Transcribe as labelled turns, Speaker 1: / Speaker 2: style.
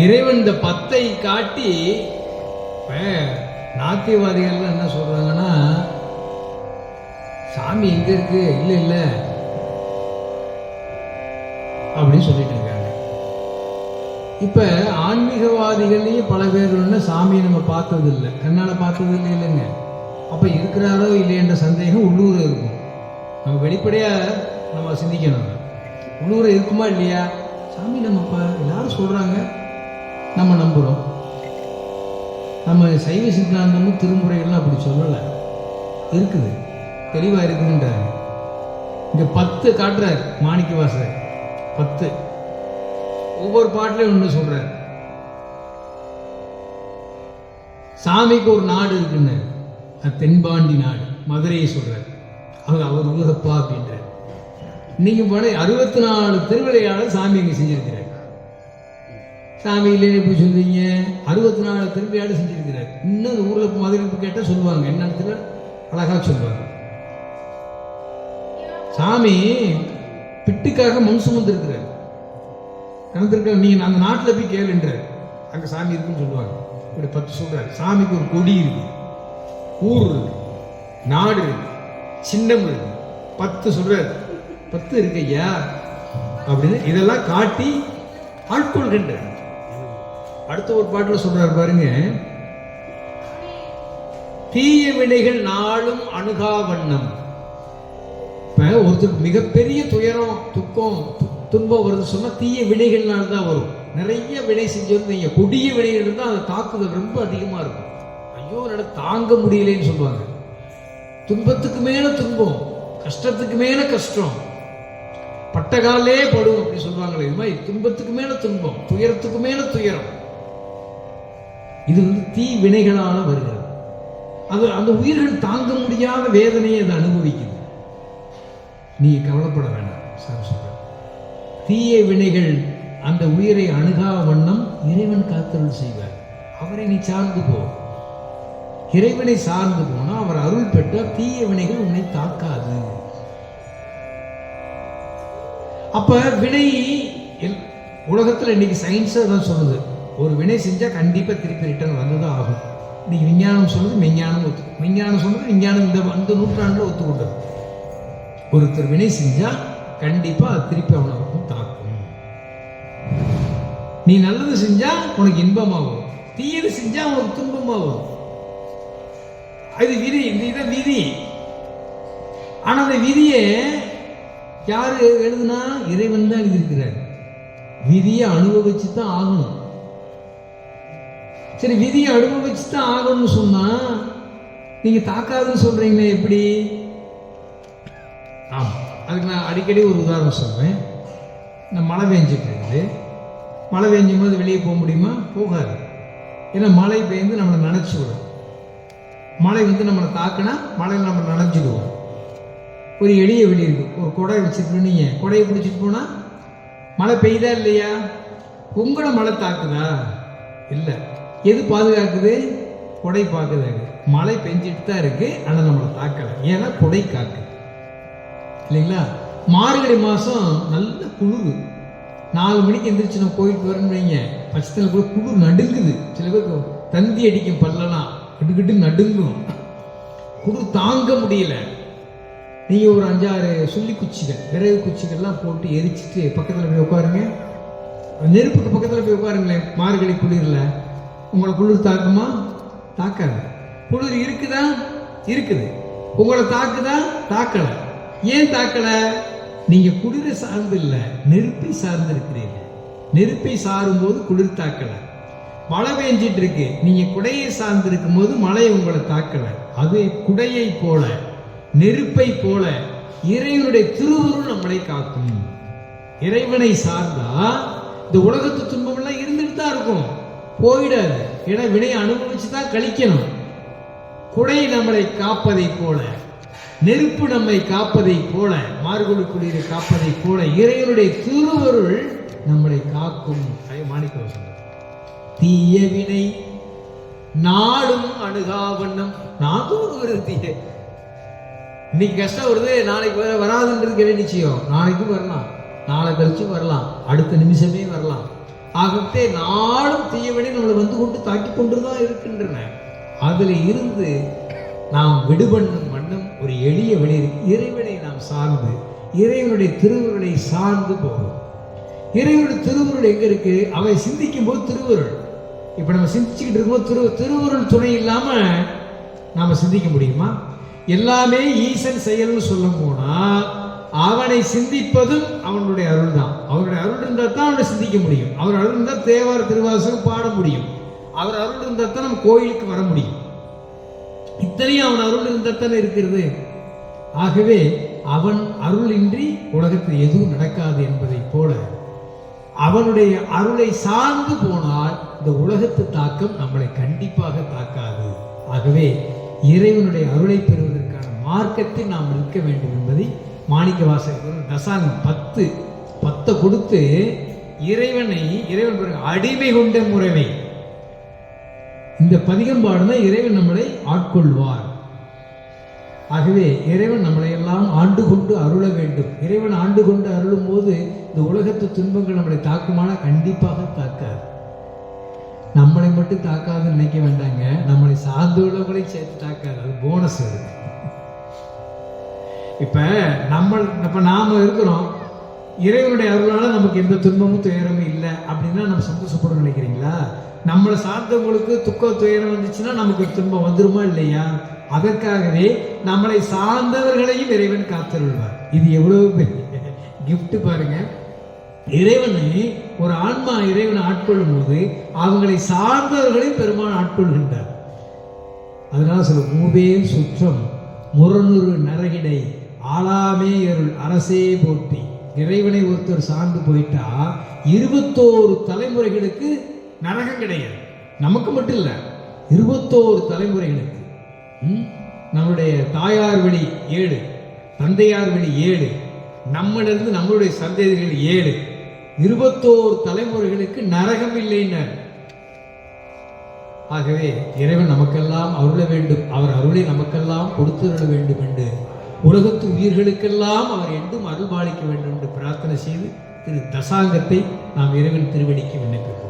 Speaker 1: இறைவன் இந்த பத்தை காட்டி இப்ப நாத்தியவாதிகள் என்ன சொல்றாங்கன்னா சாமி எங்க இருக்கு? இல்ல இல்ல. அப்படின்னு சொல்லிட்டு இருக்காங்க. இப்ப ஆன்மீகவாதிகள்லயே பல பேர் ஒண்ணு சாமியை நம்ம பார்த்தது இல்லை கண்ணால பார்த்தது இல்லை இல்லைங்க. அப்ப இருக்கிறாரோ இல்லையன்ற சந்தேகம் உள்ளூர் இருக்கும். நம்ம வெளிப்படையா நம்ம சிந்திக்கணும். உள்ளூர் இருக்குமா இல்லையா? சாமி நம்ம எல்லாரும் சொல்றாங்க. நம்ம நம்புறோம். நம்ம சைவ சித்தாந்தமும் திருமுறைகள்லாம் அப்படி சொல்லலை. இருக்குது. தெளிவாக இருக்குன்றாரு இங்க பத்து காட்டுறார் மாணிக்க வாசகர் பத்து. ஒவ்வொரு பாட்டிலையும் ஒன்று சொல்கிறார் சாமிக்கு ஒரு நாடு இருக்குன்னு. அது தென்பாண்டி நாடு. மதுரையை சொல்கிறார் அவர் அவர் ஊரப்பா அப்படின்றார். இன்னைக்கு போனால் அறுபத்தி நாலு திருவிளையாடல் சாமி இங்க செஞ்சிருக்கிறார். சாமி இல்லைன்னு எப்படி சொல்றீங்க. அறுபத்தி நாலு திருவிளையாடல் செஞ்சிருக்கிறார். இன்னும் ஊரில் ஊர்ல மதுரைக்கு கேட்டால் சொல்லுவாங்க. என்ன இடத்துல அழகா சொல்லுவாங்க. சாமி பிட்டுக்காக மண் சுமந்துருக்கிறார். கணத்திருக்க நீங்க அந்த நாட்டில் போய் கேளுன்றார் அங்க சாமி இருக்குன்னு சொல்லுவாங்க. இப்படி பத்து சொல்றாரு. சாமிக்கு ஒரு கொடி இருக்கு. ஊர் இருக்கு. நாடு இருக்கு. சின்னம் இருக்கு. பத்து சொல்றாரு. பத்து இருக்கு ஐயா. அப்படின்னு இதெல்லாம் காட்டி ஆட்கொள்கின்றார். அடுத்த ஒரு பாட்டில் சொல்றாரு பாருங்க. தீய வினைகள் நாளும் அணுகா வண்ணம். இப்போ ஒருத்தருக்கு மிகப்பெரிய துயரம் துக்கம் து- துன்பம் வருது சொன்னால் தீய வினைகள்னால தான் வரும். நிறைய வினை செஞ்சு நீங்க கொடிய வினைகள் இருந்தால் அதை தாக்குதல் ரொம்ப அதிகமாக இருக்கும். ஐயோ என்னால் தாங்க முடியலன்னு சொல்லுவாங்க. துன்பத்துக்கு மேல துன்பம் கஷ்டத்துக்கு மேல கஷ்டம். பட்டகாலே படும் அப்படின்னு சொல்லுவாங்களே. இது மாதிரி துன்பத்துக்கு மேல துன்பம் துயரத்துக்கு மேல துயரம். இது வந்து தீ வினைகளால் வருகிறது. அது அந்த உயிர்கள் தாங்க முடியாத வேதனையை அது அனுபவிக்குது. நீ கவலைப்பட வேண்டாம் சார் சொல்ற தீய வினைகள் அந்த உயிரை அணுகா வண்ணம் இறைவன் காத்தருள் செய்வார். அவரை நீ சார்ந்து போ. இறைவனை சார்ந்து போனால் அவர் அருள் பெற்றால் தீய வினைகள் உன்னை தாக்காது. அப்ப வினை எல்- இன்னைக்கு சயின்ஸ் தான் சொல்லுது. ஒரு வினை செஞ்சா கண்டிப்பா திருப்பி ரிட்டர்ன் வந்துதான் ஆகும். இன்னைக்கு விஞ்ஞானம் சொல்லுது மெஞ்ஞானம் ஒத்து விஞ்ஞானம் சொல்லுது விஞ்ஞானம். இந்த அந்த நூற்றாண்டில் ஒத்துக்கொண்டது ஒருத்தர் வினை செஞ்சா கண்டிப்பா அது திருப்பி அவனை வந்து தாக்கும். நீ நல்லது செஞ்சா உனக்கு இன்பமாகும். தீயது செஞ்சா உனக்கு துன்பமாகும். அது விதி இந்த விதி. ஆனா அந்த விதியை யாரு எழுதுனா இறைவன் தான் எழுதியிருக்கிறார். விதியை அனுபவிச்சு தான் ஆகணும். சரி விதியை அனுபவிச்சு தான் ஆகணும்னு சொன்னா நீங்க தாக்காதுன்னு சொல்றீங்களே எப்படி? ஆமா அதுக்கு நான் அடிக்கடி ஒரு உதாரணம் சொல்றேன். இந்த மழை பெஞ்சிட்டு இருக்குது மழை பெஞ்சும் போது வெளியே போக முடியுமா? போகாது. ஏன்னா மழை பெய்ந்து நம்மளை நனைச்சு விடும். மழை வந்து நம்மளை தாக்குனா மழையில் நம்ம நனைஞ்சிடுவோம் ஒரு எளிய வெளி இருக்கு ஒரு குடை வச்சுட்டு நீங்கள் குடையை பிடிச்சிட்டு போனால் மழை பெய்யுதா இல்லையா? உங்களை மழை தாக்குதா? இல்லை. எது பாதுகாக்குது? குடை பாக்குது மழை பெஞ்சிட்டு தான் இருக்கு ஆனால் நம்மளை தாக்கலை. ஏன்னா குடை காக்கு. இல்லைங்களா? மார்கழி மாதம் நல்ல குளிர். நாலு மணிக்கு எந்திரிச்சு நம்ம கோயிலுக்கு வரேன்னு வைங்க. பட்சத்தில் கூட குளிர் நடுங்குது. சில பேருக்கு தந்தி அடிக்கும் பல்லனா கிட்டுக்கிட்டு நடுங்கும். குளிர் தாங்க முடியல. நீங்கள் ஒரு அஞ்சாறு சொல்லி குச்சிகள் விறகு குச்சிகள்லாம் போட்டு எரிச்சிட்டு பக்கத்தில் போய் உட்காருங்க. நெருப்புக்கு பக்கத்தில் போய் உட்காருங்களேன் மார்கழி குளிரில். உங்களை குளிர் தாக்குமா? தாக்காது. குளிர் இருக்குதா? இருக்குது. உங்களை தாக்குதா? தாக்கல. ஏன் தாக்கல? நீங்க குளிரை சார்ந்து இல்லை நெருப்பை சார்ந்து இருக்கிறீங்க. நெருப்பை சாரும் போது குளிர் தாக்கல. மழை பெஞ்சிட்டு இருக்கு. நீங்க குடையை சார்ந்து இருக்கும் போது மழை உங்களை தாக்கல. அது குடையை போல நெருப்பை போல இறைவனுடைய திருவுருள் நம்மளை காக்கும். இறைவனை சார்ந்தா இந்த உலகத்து துன்பம் எல்லாம் இருந்துட்டு தான் இருக்கும். போயிடாது. ஏன்னா வினையை அனுபவிச்சு தான் கழிக்கணும். குடை நம்மளை காப்பதை போல நெருப்பு நம்மை காப்பதை போல மார்கழி குளிரை காப்பதை போல இறைவனுடைய திருவருள் நம்மளை காக்கும். மாணிக்க தீய வினை நாடும் அணுகாவண்ணம். நானும் ஒரு தீய. இன்னைக்கு கஷ்டம் வருது நாளைக்கு வர வராதுன்றது கேள்வி நிச்சயம். நாளைக்கும் வரலாம். நாளை கழிச்சும் வரலாம். அடுத்த நிமிஷமே வரலாம். ஆகவே நாளும் தீயவனை நம்மளை வந்து கொண்டு தாக்கி கொண்டுதான் இருக்கின்றன. அதில் இருந்து நாம் விடுபண்ணும் வண்ணம் ஒரு எளிய வழி இறைவனை நாம் சார்ந்து இறைவனுடைய திருவுருளை சார்ந்து போகும் இறைவனுடைய திருவுருள் எங்க இருக்கு? அவை சிந்திக்கும் போது திருவுருள். இப்ப நம்ம சிந்திச்சுக்கிட்டு இருக்கும்போது திரு திருவுருள் துணை இல்லாம நாம சிந்திக்க முடியுமா? எல்லாமே ஈசன் செயல்னு சொல்ல போனால் அவனை சிந்திப்பதும் அவனுடைய அருள் தான் அவருடைய அருள் இருந்தால் தான் அவனை சிந்திக்க முடியும். அவர் அருள் இருந்தால் தேவார திருவாசகம் பாட முடியும். அவர் அருள் இருந்தால் தான் நம்ம கோயிலுக்கு வர முடியும். இத்தனையும் அவன் அருள் இருந்தால் தானே இருக்கிறது. ஆகவே அவன் அருளின்றி உலகத்தில் எதுவும் நடக்காது என்பதைப் போல அவனுடைய அருளை சார்ந்து போனால் இந்த உலகத்து தாக்கம் நம்மளை கண்டிப்பாக தாக்காது. ஆகவே இறைவனுடைய அருளை பெறுவதற்கான மார்க்கத்தில் நாம் இருக்க வேண்டும் என்பதை மாணிக்க வாசகர் தசாங்கம் பத்து பத்தை கொடுத்து இறைவனை இறைவன் பிறகு அடிமை கொண்ட முறைமை. இந்த பதிகம் பாடுனா இறைவன் நம்மளை ஆட்கொள்வார். ஆகவே இறைவன் நம்மளை எல்லாம் ஆண்டு கொண்டு அருள வேண்டும். இறைவன் ஆண்டு கொண்டு அருளும் போது இந்த உலகத்து துன்பங்கள் நம்மளை தாக்குமான கண்டிப்பாக தாக்காது. நம்மளை மட்டும் தாக்காதுன்னு நினைக்க வேண்டாங்க. நம்மளை சார்ந்துள்ளவங்களையும் சேர்த்து தாக்காது. அது போனஸ் அது. இப்போ நம்ம இப்போ நாம் இருக்கிறோம். இறைவனுடைய அருளால் நமக்கு எந்த துன்பமும் துயரமும் இல்லை அப்படின்னா நம்ம சந்தோஷப்படும் நினைக்கிறீங்களா? நம்மளை சார்ந்தவங்களுக்கு துக்க துயரம் வந்துச்சுன்னா நமக்கு துன்பம் வந்துருமா இல்லையா? அதற்காகவே நம்மளை சார்ந்தவர்களையும் இறைவன் காத்திருவார் இது எவ்வளவு பெரிய கிஃப்ட் பாருங்க. இறைவனை ஒரு ஆன்மா இறைவனை ஆட்கொள்ளும் போது அவங்களை சார்ந்தவர்களையும் பெருமான் ஆட்கொள்கின்றார். அதனால சொல்ல மூவே சுற்றம் முரணுறு நரகிடை ஆளாமே அருள் அரசே போற்றி. இறைவனை ஒருத்தர் சார்ந்து போயிட்டா இருபத்தோரு தலைமுறைகளுக்கு நரகம் கிடையாது. நமக்கு மட்டும் இல்லை இருபத்தோரு தலைமுறைகளுக்கு. நம்முடைய தாயார் வழி ஏழு தந்தையார் வழி ஏழு நம்மளிருந்து நம்மளுடைய சந்ததிகள் ஏழு. இருபத்தோரு தலைமுறைகளுக்கு நரகம் இல்லைன்னார் ஆகவே இறைவன் நமக்கெல்லாம் அருள வேண்டும். அவர் அருளை நமக்கெல்லாம் கொடுத்துருள வேண்டும் என்று உலகத்து உயிர்களுக்கெல்லாம் அவர் என்றும் அருள்பாலிக்க வேண்டும் என்று பிரார்த்தனை செய்து திரு தசாங்கத்தை நாம் இறைவன் திருவடிக்கு விண்ணப்பிப்போம்.